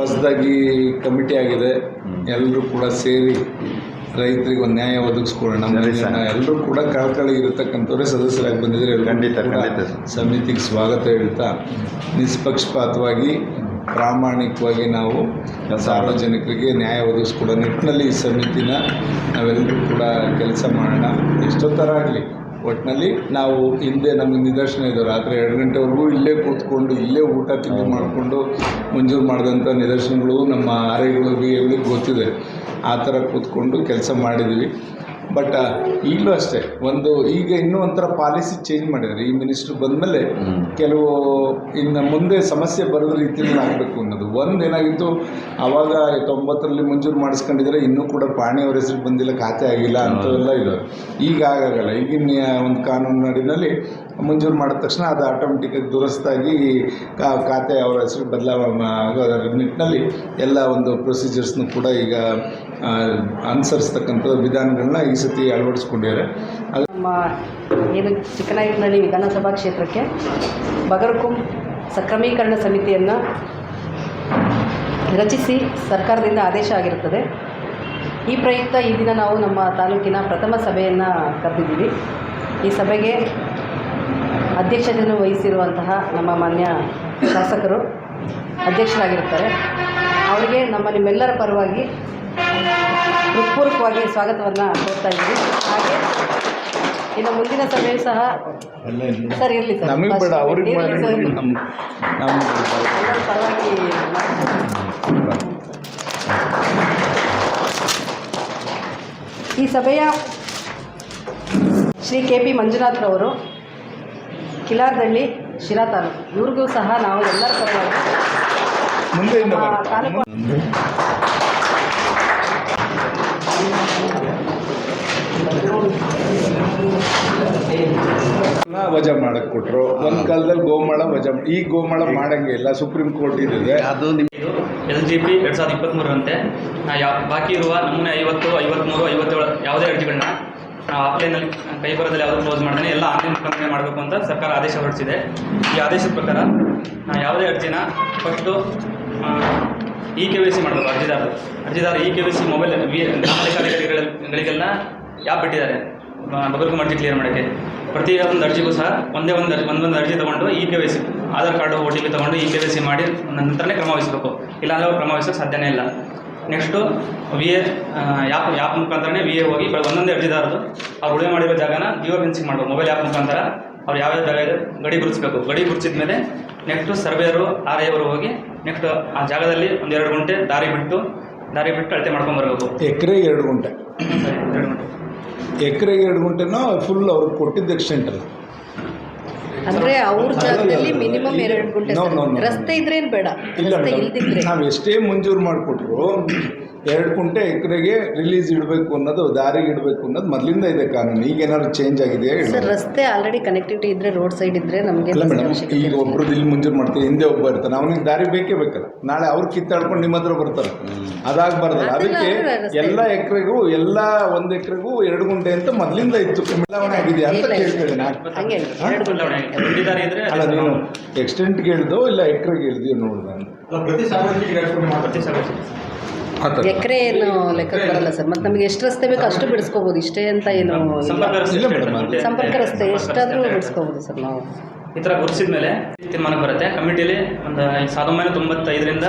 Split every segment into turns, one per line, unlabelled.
ಹೊಸದಾಗಿ ಕಮಿಟಿ ಆಗಿದೆ. ಎಲ್ಲರೂ ಕೂಡ ಸೇರಿ ರೈತರಿಗೆ ಒಂದು ನ್ಯಾಯ
ಒದಗಿಸ್ಕೊಳ್ಳೋಣ
ಎಲ್ಲರೂ ಕೂಡ ಕಳಕಳಿ ಇರತಕ್ಕಂಥವ್ರೆ ಸದಸ್ಯರಾಗಿ ಬಂದಿದ್ದಾರೆ.
ಖಂಡಿತ, ಖಂಡಿತ.
ಸಮಿತಿಗೆ ಸ್ವಾಗತ ಹೇಳ್ತಾ ನಿಷ್ಪಕ್ಷಪಾತವಾಗಿ ಪ್ರಾಮಾಣಿಕವಾಗಿ ನಾವು ಸಾರ್ವಜನಿಕರಿಗೆ ನ್ಯಾಯ ಒದಗಿಸ್ಕೊಡೋ ನಿಟ್ಟಿನಲ್ಲಿ ಈ ಸಮಿತಿನ ನಾವೆಲ್ಲರೂ ಕೂಡ ಕೆಲಸ ಮಾಡೋಣ. ಎಷ್ಟೋ ಥರ ಆಗಲಿ. ಒಟ್ಟಿನಲ್ಲಿ ನಾವು ಹಿಂದೆ ನಮಗೆ ನಿದರ್ಶನ ಇದೆ. ರಾತ್ರಿ ಎರಡು ಗಂಟೆವರೆಗೂ ಇಲ್ಲೇ ಕೂತ್ಕೊಂಡು, ಇಲ್ಲೇ ಊಟ ತಿಂಡಿ ಮಾಡಿಕೊಂಡು ಮಂಜೂರು ಮಾಡಿದಂಥ ನಿದರ್ಶನಗಳು ನಮ್ಮ ಆರೋಗ್ಯಗಳಿಗೆ ಗೊತ್ತಿದೆ. ಆ ಥರ ಕೂತ್ಕೊಂಡು ಕೆಲಸ ಮಾಡಿದ್ವಿ. ಬಟ್ ಈಗಲೂ ಅಷ್ಟೇ. ಒಂದು ಈಗ ಇನ್ನೂ ಒಂಥರ ಪಾಲಿಸಿ ಚೇಂಜ್ ಮಾಡಿದ್ದಾರೆ. ಈ ಮಿನಿಸ್ಟ್ರು ಬಂದಮೇಲೆ ಕೆಲವು ಇನ್ನು ಮುಂದೆ ಸಮಸ್ಯೆ ಬರೋ ರೀತಿಯಲ್ಲಿ ಆಗಬೇಕು ಅನ್ನೋದು. ಒಂದು ಏನಾಗಿತ್ತು ಆವಾಗ ತೊಂಬತ್ತರಲ್ಲಿ ಮಂಜೂರು ಮಾಡಿಸ್ಕೊಂಡಿದ್ರೆ ಇನ್ನೂ ಕೂಡ ಪಾಣಿಯವ್ರ ಹೆಸರು ಬಂದಿಲ್ಲ ಖಾತೆ ಆಗಿಲ್ಲ ಅಂತವೆಲ್ಲ ಇದು ಈಗ ಆಗಾಗಲ್ಲ ಈಗಿನ ಒಂದು ಕಾನೂನು ನಾಡಿನಲ್ಲಿ ಮಂಜೂರು ಮಾಡಿದ ತಕ್ಷಣ ಅದು ಆಟೋಮೆಟಿಕ್ಕಾಗಿ ದುರಸ್ತಾಗಿ ಖಾತೆ ಅವರ ಹೆಸರು ಬದಲಾವಣೆ ಆಗೋದ್ರ ನಿಟ್ಟಿನಲ್ಲಿ ಎಲ್ಲ ಒಂದು ಪ್ರೊಸೀಜರ್ಸ್ನು ಕೂಡ ಈಗ ಅನುಸರಿಸ್ತಕ್ಕಂಥ ವಿಧಾನಗಳನ್ನ ಈ ಸತಿ ಅಳವಡಿಸ್ಕೊಂಡಿದ್ದಾರೆ.
ನಮ್ಮ ಏನು ಚಿಕ್ಕನಾಯಕನಹಳ್ಳಿ ವಿಧಾನಸಭಾ ಕ್ಷೇತ್ರಕ್ಕೆ ಬಗರ್ಕುಂ ಸಕ್ರಮೀಕರಣ ಸಮಿತಿಯನ್ನು ರಚಿಸಿ ಸರ್ಕಾರದಿಂದ ಆದೇಶ ಆಗಿರುತ್ತದೆ. ಈ ಪ್ರಯುಕ್ತ ಈ ದಿನ ನಾವು ನಮ್ಮ ತಾಲೂಕಿನ ಪ್ರಥಮ ಸಭೆಯನ್ನು ಕರೆದಿದ್ದೀವಿ. ಈ ಸಭೆಗೆ ಅಧ್ಯಕ್ಷತೆಯನ್ನು ವಹಿಸಿರುವಂತಹ ನಮ್ಮ ಮಾನ್ಯ ಶಾಸಕರು ಅಧ್ಯಕ್ಷರಾಗಿರುತ್ತಾರೆ. ಅವರಿಗೆ ನಮ್ಮ ನಿಮ್ಮೆಲ್ಲರ ಪರವಾಗಿ ಹೃತ್ಪೂರ್ವಕವಾಗಿ ಸ್ವಾಗತವನ್ನು ಕೋರ್ತಾ ಇದ್ದೀವಿ. ಹಾಗೆ ಇನ್ನು ಮುಂದಿನ ಸಭೆಯು ಸಹ ಸರ್ ಇರಲಿ ಸರ್.
ನಮಗೆ ಬೇಡ ಅವ್ರಿಗೆ
ಇರ್ಲಿ ಸರ್.
ನಮ್ಮ ನಮ್ಗೆ
ಪರವಾಗಿ ಈ ಸಭೆಯ ಶ್ರೀ ಕೆ ಪಿ ಮಂಜುನಾಥ್ರವರು ಕಿಲಾರದಳ್ಳಿ ಶಿರಾ ತಾಲೂಕು. ಇವ್ರಿಗೂ ಸಹ ನಾವು ಎಲ್ಲರ ಪರವಾಗಿ ತಾಲೂಕು
ವಜಾ ಮಾಡಕ್ ಕೊಟ್ರು. ಒಂದ್ ಕಾಲದಲ್ಲಿ ಗೋಮಾಳ ವಜಾ ಈ ಗೋಮಾಳ ಮಾಡಂಗೆ ಇಲ್ಲ ಸುಪ್ರೀಂ ಕೋರ್ಟ್ ಇದೆ
ಅದು ನಿಮ್ದು
ಎಲ್ ಜಿ ಪಿ ಎರಡ್ ಸಾವಿರದ ಇಪ್ಪತ್ತ್ಮೂರರಂತೆ ಯಾವ ಬಾಕಿ ಇರುವ ನಮೂನೆ ಐವತ್ತು ಐವತ್ತ್ಮೂರು ಐವತ್ತೇಳು ಯಾವುದೇ ಅರ್ಜಿಗಳನ್ನ ನಾವು ಆಫ್ಲೈನಲ್ಲಿ ಕೈ ಬರೋದಲ್ಲಿ ಯಾವ್ದು ಕ್ಲೋಸ್ ಮಾಡ್ದೇ ಎಲ್ಲ ಆನ್ಲೈನ್ ಮುಖಾಂತರ ಮಾಡಬೇಕು ಅಂತ ಸರ್ಕಾರ ಆದೇಶ ಹೊರಡಿಸಿದೆ. ಈ ಆದೇಶದ ಪ್ರಕಾರ ನಾ ಯಾವುದೇ ಅರ್ಜಿನ first E K Y C ಮಾಡಬೇಕು, ಅರ್ಜಿದಾರರು. ಅರ್ಜಿದಾರ E K Y C mobile ಲೆಕ್ಕಾಧಿಕಾರಿಗಳಿಗೆಲ್ಲ app ಬಿಟ್ಟಿದ್ದಾರೆ. ಬಗರ್ಕು ಅರ್ಜಿ ಕ್ಲಿಯರ್ ಮಾಡೋಕ್ಕೆ. ಪ್ರತಿ ಒಂದು ಅರ್ಜಿಗೂ ಸಹ ಒಂದೇ ಒಂದು ಅರ್ಜಿ ಒಂದೊಂದು ಅರ್ಜಿ ತೊಗೊಂಡು E K Y C Aadhaar card O T P ತೊಗೊಂಡು ಇ ಕೆ ವೈ ಸಿ ಮಾಡಿ ನಂತರನೇ ಕ್ರಮ ವಹಿಸಬೇಕು ಇಲ್ಲಾಂದರೆ ಕ್ರಮ ವಹಿಸೋಕ್ಕೆ ಸಾಧ್ಯನೇ ಇಲ್ಲ. Next V A app app ಮುಖಾಂತರನೇ V A ಹೋಗಿ ಒಂದೊಂದೇ ಅರ್ಜಿದಾರದು ಅವ್ರು ಉಳಿವೆ ಮಾಡಿರೋ ಜಾಗನ ಜಿಯೋ ಫೆನ್ಸಿಂಗ್ ಮಾಡಬೇಕು ಮೊಬೈಲ್ ಆ್ಯಪ್ ಮುಖಾಂತರ. ಅವ್ರು ಯಾವ್ಯಾವ ಜಾಗ ಇದೆ ಗಡಿ ಗುರುತಿಸ್ಬೇಕು? ಗಡಿ ಗುರುತಿಸಿದ ಮೇಲೆ ನೆಕ್ಸ್ಟು ಸರ್ವೇಯರು ಆರ್ ಐ ಅವರು ಹೋಗಿ ನೆಕ್ಸ್ಟ್ ಆ ಜಾಗದಲ್ಲಿ ಒಂದೆರಡು ಗಂಟೆ ದಾರಿ ಬಿಟ್ಟು ದಾರಿ ಬಿಟ್ಟು ಅಳತೆ ಮಾಡ್ಕೊಂಡು ಬರಬೇಕು.
ಎಕರೆಗೆ ಎರಡು ಗುಂಟೆ.
ಎರಡು ಗಂಟೆ.
ಎಕರೆಗೆ ಎರಡು ಗುಂಟೆನೋ ಫುಲ್ ಅವ್ರಿಗೆ ಕೊಟ್ಟಿದ್ದ ಎಕ್ಸ್ಟೆಂಟ್ ಅಲ್ಲ.
ಅಂದ್ರೆ ಅವ್ರ ಜಾಗದಲ್ಲಿ ಮಿನಿಮಮ್ ಎರಡು ಗುಂಟೆ. ರಸ್ತೆ ಇದ್ರೆ ಏನು ಬೇಡ.
ಇಲ್ಲ ನಾವು ಎಷ್ಟೇ ಮಂಜೂರು ಮಾಡಿಕೊಟ್ರು ಎರಡು ಕುಂಟೆ ಎಕರೆಗೆ ರಿಲೀಸ್ ಇಡಬೇಕು ಅನ್ನೋದು ದಾರಿಗೆ ಇಡಬೇಕು ಅನ್ನೋದು ಮೊದಲಿಂದ ಇದೆ ಕಾನೂನು. ಈಗ ಏನಾದ್ರು ಚೇಂಜ್ ಆಗಿದೆಯಾ
ಸರ್ ರಸ್ತೆ ಆಲ್ರೆಡಿ ಕನೆಕ್ಟಿವಿಟಿ ಇದ್ರೆ ರೋಡ್ ಸೈಡ್ ಇದ್ರೆ ನಮಗೆ
ಇಲ್ಲ ಮೇಡಮ್ ಈಗ ಒಬ್ರು ಇಲ್ಲಿ ಮುಂಜಾನೆ ಮಾಡ್ತೀವಿ ಹಿಂದೆ ಒಬ್ಬ ಇರ್ತಾನೆ. ಅವನಿಗೆ ದಾರಿ ಬೇಕೇ ಬೇಕಲ್ಲ. ನಾಳೆ ಅವ್ರು ಕಿತ್ತಾಡ್ಕೊಂಡು ನಿಮ್ಮ ಹತ್ರ ಬರ್ತಾರೆ. ಅದಾಗಬಾರ್ದಲ್ಲ ಅದಕ್ಕೆ ಎಲ್ಲ ಎಕರೆಗೂ ಎಲ್ಲ ಒಂದು ಎಕರೆಗೂ ಎರಡು ಗುಂಟೆ ಅಂತ ಮೊದಲಿಂದ ಇತ್ತು. ಬದಲಾವಣೆ ಆಗಿದೆ ಅಂತ. ಕೇಳ್ತೇನೆ ನಾನು.
ಹಂಗೆ ಎರಡು ಗುಂಟೆ.
ಬದಲಾವಣೆ ದಾರಿ ಇದ್ರೆ
ಅಲ್ಲ ನೀನು ಎಕ್ಸ್ಟೆಂಟ್ಗೆ ಹೇಳ್ದೋ ಇಲ್ಲ ಎಕರೆಗೆ ಹೇಳ್ದೋ ನೋಡಿದ್ರೆ ನಾನು.
ಪ್ರತಿ
ಥರ
ಎಕರೆ ಏನು ಲೆಕ್ಕಕ್ಕೆ ಬರಲ್ಲ ಸರ್. ಮತ್ತೆ ನಮಗೆ ಎಷ್ಟು ರಸ್ತೆ ಬೇಕು ಅಷ್ಟು ಬಿಡಿಸ್ಕೋಬೋದು. ಇಷ್ಟೇ ಅಂತ ಏನು
ಸಂಪರ್ಕ ರಸ್ತೆ
ಎಷ್ಟಾದರೂ ಬಿಡಿಸ್ಕೋಬೋದು ಸರ್ ನಾವು.
ಈ ಥರ ಗುರುತಿಸಿದ ಮೇಲೆ ತೀರ್ಮಾನಕ್ಕೆ ಬರುತ್ತೆ. ಕಮಿಟಿಲಿ ಒಂದು ಸಾವಿರದ ಒಂಬೈನೂರ ತೊಂಬತ್ತೈದರಿಂದ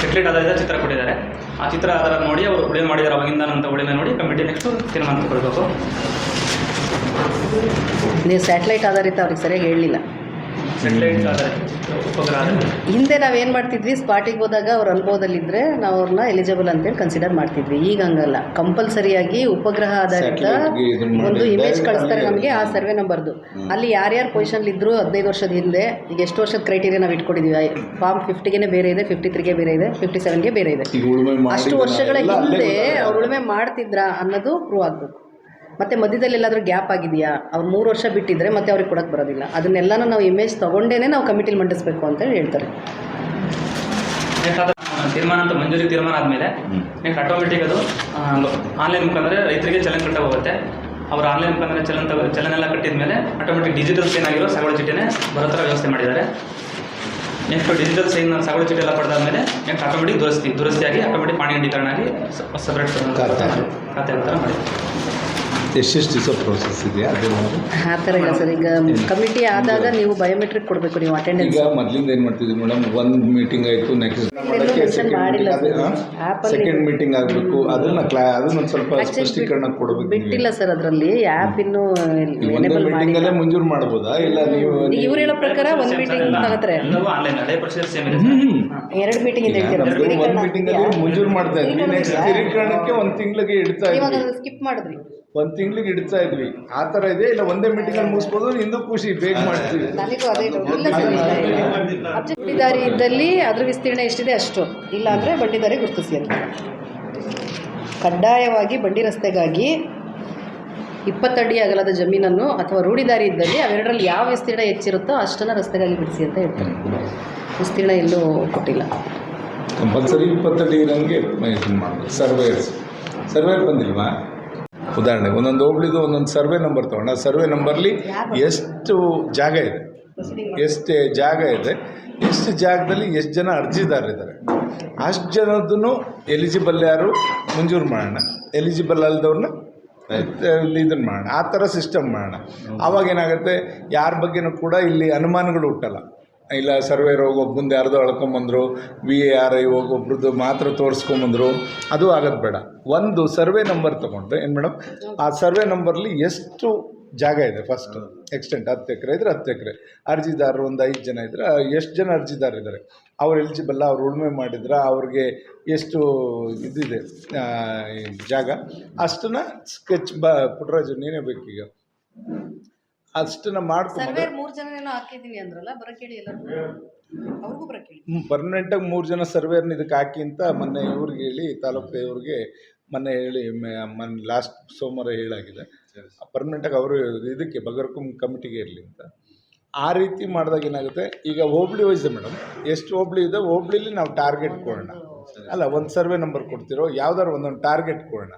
ಸೆಟ್ಲೇಟ್ ಆಧಾರಿತ ಚಿತ್ರ ಕೊಟ್ಟಿದ್ದಾರೆ. ಆ ಚಿತ್ರ ಆಧಾರ ನೋಡಿ ಅವರು ಉಳಿಮೆ ಮಾಡಿದ್ದಾರೆ ಅವಾಗಿಂದ ಅಂತ ಉಳಿಮೆ ನೋಡಿ ಕಮಿಟಿ ನೆಕ್ಸ್ಟು ತೀರ್ಮಾನ ತಗೊಳ್ಬೇಕು
ನೀವು ಸ್ಯಾಟಲೈಟ್ ಆಧಾರಿತ ಅವ್ರಿಗೆ ಸರಿಯಾಗಿ ಹೇಳಲಿಲ್ಲ
ಸೆಟ್ಲೈಟ್ ಉಪಗ್ರಹ
ಹಿಂದೆ ನಾವೇನು ಮಾಡ್ತಿದ್ವಿ ಸ್ಪಾಟಿಗೆ ಹೋದಾಗ ಅವ್ರ ಅನುಭವದಲ್ಲಿದ್ದರೆ ನಾವು ಅವ್ರನ್ನ ಎಲಿಜಿಬಲ್ ಅಂತೇಳಿ ಕನ್ಸಿಡರ್ ಮಾಡ್ತಿದ್ವಿ. ಈಗ ಹಂಗಲ್ಲ. ಕಂಪಲ್ಸರಿಯಾಗಿ ಉಪಗ್ರಹ ಆಧಾರಿತ ಒಂದು ಇಮೇಜ್ ಕಳಿಸ್ತಾರೆ ನಮಗೆ ಆ ಸರ್ವೆ ನಂಬರ್ದು ಅಲ್ಲಿ ಯಾರ್ಯಾರು ಪೊಸಿಷನ್ ಇದ್ರು ಹದಿನೈದು ವರ್ಷದ ಹಿಂದೆ ಈಗ ಎಷ್ಟು ವರ್ಷದ ಕ್ರೈಟೀರಿಯಾ ನಾವು ಇಟ್ಕೊಂಡಿದ್ದೀವಿ ಫಾರ್ಮ್ ಫಿಫ್ಟಿಗೆ ಬೇರೆ ಇದೆ ಫಿಫ್ಟಿ ತ್ರೀಗೆ ಬೇರೆ ಇದೆ ಫಿಫ್ಟಿ ಸೆವೆನ್ಗೆ ಬೇರೆ ಇದೆ. ಅಷ್ಟು ವರ್ಷಗಳ ಹಿಂದೆ. ಅವ್ರು ಉಳುಮೆ ಮಾಡ್ತಿದ್ರಾ ಅನ್ನೋದು ಪ್ರೂವ್ ಆಗಬೇಕು. ಮತ್ತೆ ಮಧ್ಯದಲ್ಲಿ ಎಲ್ಲಾದರೂ ಗ್ಯಾಪ್ ಆಗಿದೆಯಾ? ಅವ್ರು ಮೂರು ವರ್ಷ ಬಿಟ್ಟಿದ್ರೆ ಮತ್ತೆ ಅವ್ರಿಗೆ ಕೊಡಕ್ಕೆ ಬರೋದಿಲ್ಲ. ಅದನ್ನೆಲ್ಲನೂ ನಾವು ಇಮೇಜ್ ತಗೊಂಡೇನೆ ನಾವು ಕಮಿಟಿಲಿ ಮಂಡಿಸ್ಬೇಕು ಅಂತೇಳಿ ಹೇಳ್ತಾರೆ.
ತೀರ್ಮಾನ ಅಂತ ಮಂಜೂರಿ ತೀರ್ಮಾನ ಆದಮೇಲೆ ನೆಕ್ಸ್ಟ್ ಆಟೋಮೆಟಿಕ್ ಅದು ಆನ್ಲೈನ್ ಮುಖಾಂತರ ರೈತರಿಗೆ ಚಲನ್ ಕಟ್ಟ ಹೋಗುತ್ತೆ ಅವ್ರು ಆನ್ಲೈನ್ ಮುಖಾಂತರ ಚಲನ್ ತಗೋ ಚಲನ್ ಎಲ್ಲ ಕಟ್ಟಿದ ಮೇಲೆ ಆಟೋಮೆಟಿಕ್ ಡಿಜಿಟಲ್ ಸೈನ್ ಆಗಿರೋ ಸಾಗುವಳಿ ಚೀಟಿನೇ ಬರೋ ಥರ ವ್ಯವಸ್ಥೆ ಮಾಡಿದ್ದಾರೆ. ನೆಕ್ಸ್ಟ್ ಡಿಜಿಟಲ್ ಸೈನ್ ಸಾಗುವಳಿ ಚೀಟಿ ಎಲ್ಲ ಪಡೆದಾದ್ಮೇಲೆ ನೆಕ್ಸ್ಟ್ ಆಟೋಮೆಟಿಕ್ ದುರಸ್ತಿ ದುರಸ್ತಿಯಾಗಿ ಆಟೋಮೆಟಿಕ್ ಪಾಣಿಗಂಡೀಕರಣ ಆಗಿ ಸಪ್ರೇಟ್
ಖಾತೆ.
ಖಾತೆ ಥರ ಮಾಡಿ
ಎಷ್ಟೆಷ್ಟು ದಿವಸ ಪ್ರೋಸೆಸ್ ಇದೆಯಾ? ಅದು
ಆ ಥರ ಇಲ್ಲ ಸರ್. ಈಗ ಕಮಿಟಿ ಆದಾಗ ನೀವು ಬಯೋಮೆಟ್ರಿಕ್ ಕೊಡಬೇಕು ನೀವು ಅಟೆಂಡೆನ್ಸ್
ಈಗ ಮೊದಲಿಂದ ಏನು ಮಾಡ್ತಿದ್ವಿ ಮೇಡಮ್ ಒಂದು ಮೀಟಿಂಗ್ ಆಯಿತು ನೆಕ್ಸ್ಟ್
ಮಾಡಿಲ್ಲ sir. App ಅಲ್ಲಿ-
ಸೆಕೆಂಡ್ ಮೀಟಿಂಗ್ ಆಗಬೇಕು. ಅದನ್ನ ಕ್ಲಾ ಅದನ್ನ ಒಂದ್ ಸ್ವಲ್ಪ ಸ್ಪಷ್ಟೀಕರಣ ಕೊಡಬೇಕು
ಬಿಟ್ಟಿಲ್ಲ ಸರ್ ಅದರಲ್ಲಿ. ಆ್ಯಪ್ ಇನ್ನೂ
ಒಂದೇ
ಎನೇಬಲ್
ಮೀಟಿಂಗ್
ಮಾಡಿಲ್ಲ
ಅಲ್ಲೇ ಮಂಜೂರು ಮಾಡ್ಬೋದಾ? ಇಲ್ಲ ನೀವು
ಇವ್ರು ಹೇಳೋ ಪ್ರಕಾರ ಒಂದು ಮೀಟಿಂಗ್ ತಗೋತಾರೆ.
ಎಲ್ಲವೂ ಆನ್ಲೈನ್ ಅದೇ ಪ್ರೊಸೀಜರ್ ಸೇಮ್ ಇದೆ
ಹ್ಮ್.
ಎರಡು ಮೀಟಿಂಗ್ ಇದೆ ಹೇಳ್ತೀರಾ
ನಮ್ದು ಒಂದ್ ಮೀಟಿಂಗ್ ಅಲ್ಲಿ ಮಂಜೂರು ಮಾಡ್ತಾ ಇದ್ವಿ. ನೆಕ್ಸ್ಟ್ ಸ್ಥಿರೀಕರಣಕ್ಕೆ ಒಂದ್ ತಿಂಗಳಿಗೆ ಇಡ್ತಾ
ಇವಾಗ ಸ್ಕಿಪ್ ಮಾಡಿದ್ರಿ.
ಒಂದ್ ತಿಂಗ್ಳಿಗೆ ಇಡ್ತಾ ಇದ್ವಿ. ಆ ತರ ಇದೆ? ಇಲ್ಲ ಒಂದೇ ಮೀಟಿಂಗ್ ಅಲ್ಲಿ ಮುಗಿಸ್ಬೋದು? ಇನ್ನೂ ಖುಷಿ ಬೇಗ ಮಾಡ್ತೀವಿ.
ನನಗೂ ಅದೇ doubt. ಇಲ್ಲ ಸರ್ ಇಲ್ಲ, ಇಲ್ಲ. ಅಬ್ಜೆಕ್ಟ್ ಬಡ್ಡಿದಾರಿ ಇದ್ದಲ್ಲಿ ಅದ್ರ ವಿಸ್ತೀರ್ಣ ಎಷ್ಟಿದೆ ಅಷ್ಟು. ಇಲ್ಲ ಅಂದ್ರೆ ಬಡ್ಡಿದಾರಿ ಗುರುತಿಸಿ ಅಂತ. ಕಡ್ಡಾಯವಾಗಿ ಬಂಡಿ ರಸ್ತೆಗಾಗಿ ಇಪ್ಪತ್ತಡಿ ಅಗಲದ ಜಮೀನನ್ನು ಅಥವಾ ರೂಢಿದಾರಿ ಇದ್ದಲ್ಲಿ ಅವೆರಡರಲ್ಲಿ ಯಾವ ವಿಸ್ತೀರ್ಣ ಹೆಚ್ಚಿರುತ್ತೋ ಅಷ್ಟನ್ನು ರಸ್ತೆಗಾಗಿ ಬಿಡಿಸಿ ಅಂತ ಹೇಳ್ತಾರೆ. ವಿಸ್ತೀರ್ಣ ಎಲ್ಲೂ ಕೊಟ್ಟಿಲ್ಲ.
ಕಂಪಲ್ಸರಿ ಇಪ್ಪತ್ತಡಿ ಇರೋಂಗೆ ಸರ್ವೇರ್ಸ್ ಸರ್ವೇರ್ ಬಂದಿಲ್ವಾ? ಉದಾಹರಣೆಗೆ ಒಂದೊಂದು ಹೋಬ್ಳಿದು ಒಂದೊಂದು ಸರ್ವೆ ನಂಬರ್ ತೊಗೊಂಡು, ಆ ಸರ್ವೆ ನಂಬರ್ಲಿ ಎಷ್ಟು ಜಾಗ ಇದೆ? ಎಷ್ಟು ಜಾಗ ಇದೆ, ಎಷ್ಟು ಜಾಗದಲ್ಲಿ ಎಷ್ಟು ಜನ ಅರ್ಜಿದಾರರಿದ್ದಾರೆ? ಅಷ್ಟು ಜನದನ್ನು ಎಲಿಜಿಬಲ್ ಯಾರು? ಮಂಜೂರು ಮಾಡೋಣ. ಎಲಿಜಿಬಲ್ ಅಲ್ದವ್ರನ್ನ ಇದನ್ನು ಮಾಡೋಣ. ಆ ಥರ ಸಿಸ್ಟಮ್ ಮಾಡೋಣ. ಆವಾಗ ಏನಾಗುತ್ತೆ? ಯಾರ ಬಗ್ಗೆನೂ ಕೂಡ ಇಲ್ಲಿ ಅನುಮಾನಗಳು ಹುಟ್ಟಲ್ಲ. ಇಲ್ಲ ಸರ್ವೇರ್ ಹೋಗಿ ಒಬ್ಬಂದು ಯಾರ್ದೋ ಅಳ್ಕೊಂಬಂದ್ರು ವಿ ಎ ಆರ್ ಐ ಹೋಗಿ ಒಬ್ರದ್ದು ಮಾತ್ರ ತೋರಿಸ್ಕೊಂಬಂದರು ಅದು ಆಗೋದು ಬೇಡ. ಒಂದು ಸರ್ವೆ ನಂಬರ್ ತೊಗೊಂಡ್ರೆ, ಏನು ಮೇಡಮ್ ಆ ಸರ್ವೆ ನಂಬರ್ಲಿ ಎಷ್ಟು ಜಾಗ ಇದೆ ಫಸ್ಟ್ ಎಕ್ಸ್ಟೆಂಟ್ ಹತ್ತು ಎಕರೆ ಇದ್ರೆ ಹತ್ತು ಎಕರೆ. ಅರ್ಜಿದಾರರು ಒಂದು ಐದು ಜನ ಇದ್ದರೆ ಎಷ್ಟು ಜನ ಅರ್ಜಿದಾರಿದ್ದಾರೆ ಅವ್ರು ಎಲಿಜಿಬಲ್ ಅವ್ರು ಉಳುಮೆ ಮಾಡಿದ್ರೆ ಅವ್ರಿಗೆ ಎಷ್ಟು ಇದಿದೆ ಜಾಗ? ಅಷ್ಟನ್ನ ಸ್ಕೆಚ್ ಬ ಪುಟ್ಟರಾಜು ನೀನೇ ಬೇಕೀಗ. ಅಷ್ಟನ್ನ ಮಾಡ್ಕೊಂಡು
ಮೂರು ಜನ ಹಾಕಿದ್ದೀನಿ ಅಂದ್ರಲ್ಲ ಅವ್ರಿಗೂ
ಪರ್ಮನೆಂಟಾಗಿ ಮೂರು ಜನ ಸರ್ವೇರ್ನ ಇದಕ್ಕೆ ಹಾಕಿ ಅಂತ ಮೊನ್ನೆ ಇವ್ರಿಗೆ ಹೇಳಿ ತಾಲೂಕು ಇವ್ರಿಗೆ ಮೊನ್ನೆ ಹೇಳಿ ಮೊನ್ನೆ ಲಾಸ್ಟ್ ಸೋಮವಾರ ಹೇಳಾಗಿದೆ. ಪರ್ಮನೆಂಟಾಗಿ ಅವರು ಇದಕ್ಕೆ ಬಗರ್ಕುಂ ಕಮಿಟಿಗೆ ಇರಲಿ ಅಂತ. ಆ ರೀತಿ ಮಾಡಿದಾಗ ಏನಾಗುತ್ತೆ ಈಗ ಹೋಬ್ಳಿ ವೈಸ್ ಮೇಡಮ್ ಎಷ್ಟು ಹೋಬ್ಳಿ ಇದೆ ಹೋಬ್ಳಿಲಿ ನಾವು ಟಾರ್ಗೆಟ್ ಕೊಡೋಣ. ಅಲ್ಲ ಒಂದು ಸರ್ವೆ ನಂಬರ್ ಕೊಡ್ತಿರೋ ಯಾವ್ದಾದ್ರು ಒಂದೊಂದು ಟಾರ್ಗೆಟ್ ಕೊಡೋಣ.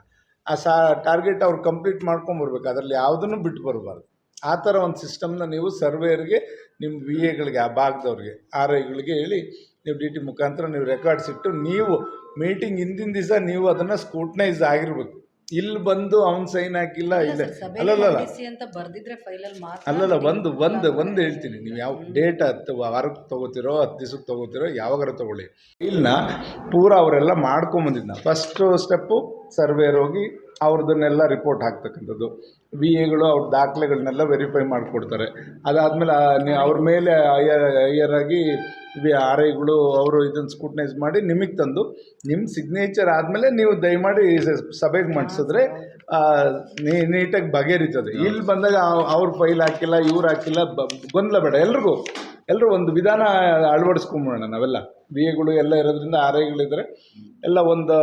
ಆ ಸಾ ಟಾರ್ಗೆಟ್ ಅವ್ರು ಕಂಪ್ಲೀಟ್ ಮಾಡ್ಕೊಂಬರ್ಬೇಕು ಅದರಲ್ಲಿ ಯಾವುದನ್ನು ಬಿಟ್ಟು ಬರಬಾರ್ದು. ಆ ಥರ ಒಂದು ಸಿಸ್ಟಮ್ನ ನೀವು ಸರ್ವೇರ್ಗೆ ನಿಮ್ಮ ವಿ ಎಗಳಿಗೆ ಆ ಭಾಗದವ್ರಿಗೆ ಆರ್ ಐಗಳಿಗೆ ಹೇಳಿ ನೀವು ಡಿ ಟಿ ಮುಖಾಂತರ ನೀವು ರೆಕಾರ್ಡ್ಸ್ ಇಟ್ಟು ನೀವು ಮೀಟಿಂಗ್ ಹಿಂದಿನ ದಿವಸ ನೀವು ಅದನ್ನು ಸ್ಕೂಟ್ನೈಸ್ ಆಗಿರ್ಬೇಕು. ಇಲ್ಲಿ ಬಂದು ಅವ್ನು ಸೈನ್ ಹಾಕಿಲ್ಲ ಇಲ್ಲ. ಅಲ್ಲಲ್ಲ ಅಲ್ಲಲ್ಲ. ಒಂದು ಒಂದು ಒಂದು ಹೇಳ್ತೀನಿ. ನೀವು ಯಾವ ಡೇಟ್ ಹತ್ತು ವಾರಕ್ಕೆ ತೊಗೋತಿರೋ ಹತ್ತು ದಿವ್ಸಕ್ಕೆ ತೊಗೋತಿರೋ ಯಾವಾಗಾರ ತೊಗೊಳ್ಳಿ. ಇಲ್ಲ ಪೂರ ಅವರೆಲ್ಲ ಮಾಡ್ಕೊಂಬಂದಿದ್ನ ಫಸ್ಟು ಸ್ಟೆಪ್ಪು ಸರ್ವೇರ್ ಹೋಗಿ ಅವ್ರದ್ದನ್ನೆಲ್ಲ ರಿಪೋರ್ಟ್ ಹಾಕ್ತಕ್ಕಂಥದ್ದು. ವಿ ಎಗಳು ಅವ್ರ ದಾಖಲೆಗಳನ್ನೆಲ್ಲ ವೆರಿಫೈ ಮಾಡಿಕೊಡ್ತಾರೆ. ಅದಾದಮೇಲೆ ಅವ್ರ ಮೇಲೆ ಐಯರ್ ಆಗಿ ವಿ ಆರ್ ಐಗಳು ಅವರು ಇದನ್ನು ಸ್ಕೂಟ್ನೈಸ್ ಮಾಡಿ ನಿಮಗೆ ತಂದು ನಿಮ್ಮ ಸಿಗ್ನೇಚರ್ ಆದಮೇಲೆ ನೀವು ದಯಮಾಡಿ ಸಭೆಗೆ ಮಾಡಿಸಿದ್ರೆ ನೀಟಾಗಿ ಬಗೆಹರಿತದೆ. ಇಲ್ಲಿ ಬಂದಾಗ ಅವ್ರ ಫೈಲ್ ಹಾಕಿಲ್ಲ ಇವ್ರು ಹಾಕಿಲ್ಲ ಗೊಂದಲ ಬೇಡ. ಎಲ್ರಿಗೂ ಎಲ್ಲರೂ ಒಂದು ವಿಧಾನ ಅಳವಡಿಸ್ಕೊಂಬೋಣ ನಾವೆಲ್ಲ. ವಿ ಎಗಳು ಎಲ್ಲ ಇರೋದ್ರಿಂದ ಆರ್ ಐಗಳಿದ್ರೆ ಎಲ್ಲ ಒಂದು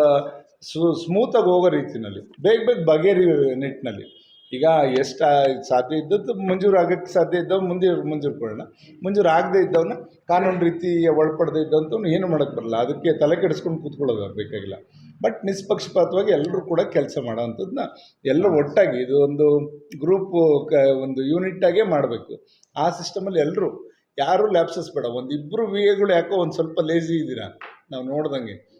ಸು, ಸ್ಮೂತಾಗಿ ಹೋಗೋ ರೀತಿಯಲ್ಲಿ ಬೇಗ ಬೇಗ ಬಗೆರಿ ನಿಟ್ಟಿನಲ್ಲಿ. ಈಗ ಎಷ್ಟು ಸಾಧ್ಯ ಇದ್ದದ್ದು ಮಂಜೂರು ಆಗೋಕ್ಕೆ ಸಾಧ್ಯ ಇದ್ದವ್, ಮುಂದೆ ಮಂಜೂರು ಕೊಡೋಣ. ಮಂಜೂರು ಆಗದೇ ಇದ್ದವನ್ನ ಕಾನೂನು ರೀತಿ ಒಳಪಡದೇ ಇದ್ದಂಥವ್ನು ಏನು ಮಾಡೋಕ್ಕೆ ಬರಲ್ಲ. ಅದಕ್ಕೆ ತಲೆ ಕೆಡಿಸ್ಕೊಂಡು ಕೂತ್ಕೊಳ್ಳೋದು ಬೇಕಾಗಿಲ್ಲ. ಬಟ್ ನಿಷ್ಪಕ್ಷಪಾತವಾಗಿ ಎಲ್ಲರೂ ಕೂಡ ಕೆಲಸ ಮಾಡೋವಂಥದ್ದನ್ನ ಎಲ್ಲರೂ ಒಟ್ಟಾಗಿ, ಇದು ಒಂದು ಗ್ರೂಪು, ಕ, ಒಂದು ಯೂನಿಟ್ಟಾಗೇ ಮಾಡಬೇಕು. ಆ ಸಿಸ್ಟಮಲ್ಲಿ ಎಲ್ಲರೂ, ಯಾರೂ ಲ್ಯಾಪ್ಸಸ್ ಬೇಡ. ಒಂದು ಇಬ್ಬರು ವಿ ಎಗಳು ಯಾಕೋ ಒಂದು ಸ್ವಲ್ಪ ಲೇಜಿ ಇದ್ದೀರಾ? ನಾವು ನೋಡ್ದಂಗೆ.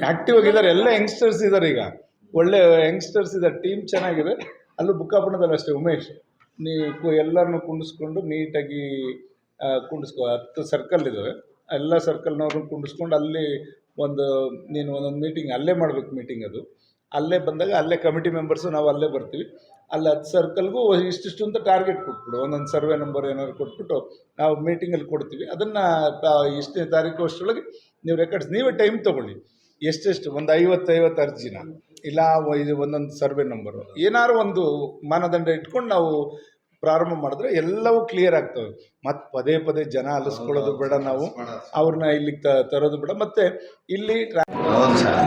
ಆ್ಯಕ್ಟಿವ್ ಆಗಿದ್ದಾರೆ, ಎಲ್ಲ ಯಂಗ್ಸ್ಟರ್ಸ್ ಇದ್ದಾರೆ ಈಗ. ಒಳ್ಳೆ ಯಂಗ್ಸ್ಟರ್ಸ್ ಇದ್ದಾರೆ ಟೀಮ್ ಚೆನ್ನಾಗಿದೆ. ಅಲ್ಲೂ ಬುಕ್ಕಾಪಣದಲ್ಲಿ ಅಷ್ಟೇ, ಉಮೇಶ್. ನೀವು ಎಲ್ಲರನ್ನು ಕುಂಡಿಸ್ಕೊಂಡು ನೀಟಾಗಿ ಕುಂಡಿಸ್ಕೊ, ಹತ್ತು ಸರ್ಕಲ್ ಇದ್ದಾವೆ ಎಲ್ಲ ಸರ್ಕಲ್ನವ್ರು ಕುಂಡಿಸ್ಕೊಂಡು ಅಲ್ಲಿ ಒಂದು, ನೀನು ಒಂದೊಂದು ಮೀಟಿಂಗ್ ಅಲ್ಲೇ ಮಾಡಬೇಕು ಮೀಟಿಂಗ್ ಅದು. ಅಲ್ಲೇ ಬಂದಾಗ ಅಲ್ಲೇ ಕಮಿಟಿ ಮೆಂಬರ್ಸು ನಾವು ಅಲ್ಲೇ ಬರ್ತೀವಿ. ಅಲ್ಲಿ ಹತ್ತು ಸರ್ಕಲ್ಗೂ ಇಷ್ಟಿಷ್ಟು ಅಂತ ಟಾರ್ಗೆಟ್ ಕೊಟ್ಬಿಡು. ಒಂದೊಂದು ಸರ್ವೆ ನಂಬರ್ ಏನಾದ್ರು ಕೊಟ್ಬಿಟ್ಟು ನಾವು ಮೀಟಿಂಗಲ್ಲಿ ಕೊಡ್ತೀವಿ. ಅದನ್ನು ಇಷ್ಟನೇ ತಾರೀಕು ಅಷ್ಟರೊಳಗೆ ನೀವು ರೆಕಾರ್ಡ್ಸ್ ನೀವೇ ಟೈಮ್ ತೊಗೊಳ್ಳಿ. ಎಷ್ಟೆಷ್ಟು? ಒಂದು ಐವತ್ತು ಐವತ್ತು ಅರ್ಜಿನ? ಇಲ್ಲ, ಇದು ಒಂದೊಂದು ಸರ್ವೆ ನಂಬರು ಏನಾದ್ರು ಒಂದು ಮಾನದಂಡ ಇಟ್ಕೊಂಡು ನಾವು ಪ್ರಾರಂಭ ಮಾಡಿದ್ರೆ ಎಲ್ಲವೂ ಕ್ಲಿಯರ್ ಆಗ್ತವೆ. ಮತ್ತೆ ಪದೇ ಪದೇ ಜನ ಅಲಿಸ್ಕೊಳ್ಳೋದು ಬೇಡ ನಾವು. ಅವ್ರನ್ನ ಇಲ್ಲಿಗೆ ತ- ತರೋದು ಬೇಡ. ಮತ್ತೆ ಇಲ್ಲಿ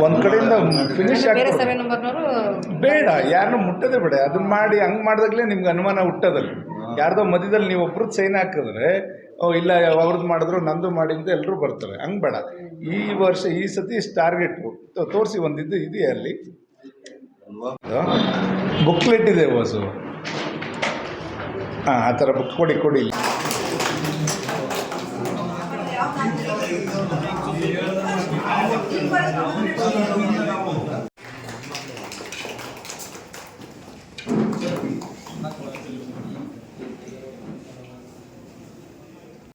ಒಂದು ಕಡೆಯಿಂದ ಫಿನಿಶ್ ಆಗ್ತದೆ. ಬೇಡ ಯಾರನ್ನೂ ಮುಟ್ಟದೆ ಬೇಡ. ಅದನ್ನ ಮಾಡಿ ಹಂಗ್ ಮಾಡಿದಾಗಲೇ ನಿಮ್ಗೆ ಅನುಮಾನ ಹುಟ್ಟೋದಲ್ಲ. ಯಾರ್ದೋ ಮಧ್ಯದಲ್ಲಿ ನೀವು ಒಬ್ರದ್ದು ಸೈನ್ ಹಾಕಿದ್ರೆ ಓ ಇಲ್ಲ ಅವ್ರದ್ದು ಮಾಡಿದ್ರು ನಂದು ಮಾಡಿ ಅಂತ ಎಲ್ಲರೂ ಬರ್ತಾರೆ. ಹಂಗೆ ಬೇಡ. ಈ ವರ್ಷ ಈ ಸತಿ ಟಾರ್ಗೆಟ್ ತೋರಿಸಿ ಒಂದಿದ್ದು ಇದು ಇದೆಯಾ ಅಲ್ಲಿ ಬುಕ್ಲೆಟ್ ಇದೆ ಹೊಸು ಹಾಂ ಆ ಥರ ಬುಕ್ ಕೊಡಿ ಕೊಡಿ